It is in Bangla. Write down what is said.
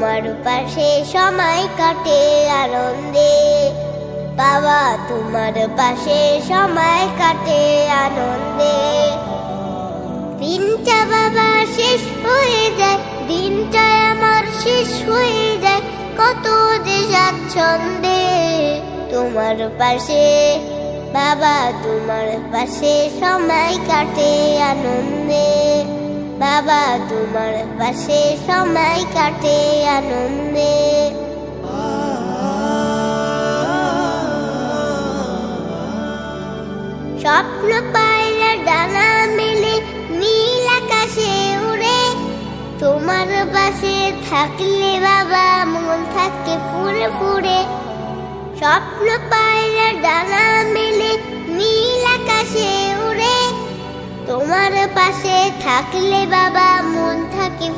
পাশে সময় কাটে আনন্দে। বাবা, তোমার পাশে সময় কাটে আনন্দে। দিনটা বাবা শেষ হয়ে যায় দিনটা আমার শেষ হয়ে যায়। কত যে স্বাচ্ছন্দে তোমার পাশে। বাবা, তোমার পাশে সময় কাটে আনন্দে। বাবা, তোমার পাশে সময় কাটে আনন্দে। স্বপ্ন পায়রা ডানা মেলে, নীল আকাশে উড়ে। তোমার পাশে থাকলে বাবা, মন থাকে ফুরে ফুরে স্বপ্ন পায়রা ডানা মেলে পাশে থাকলে বাবা মন থাকে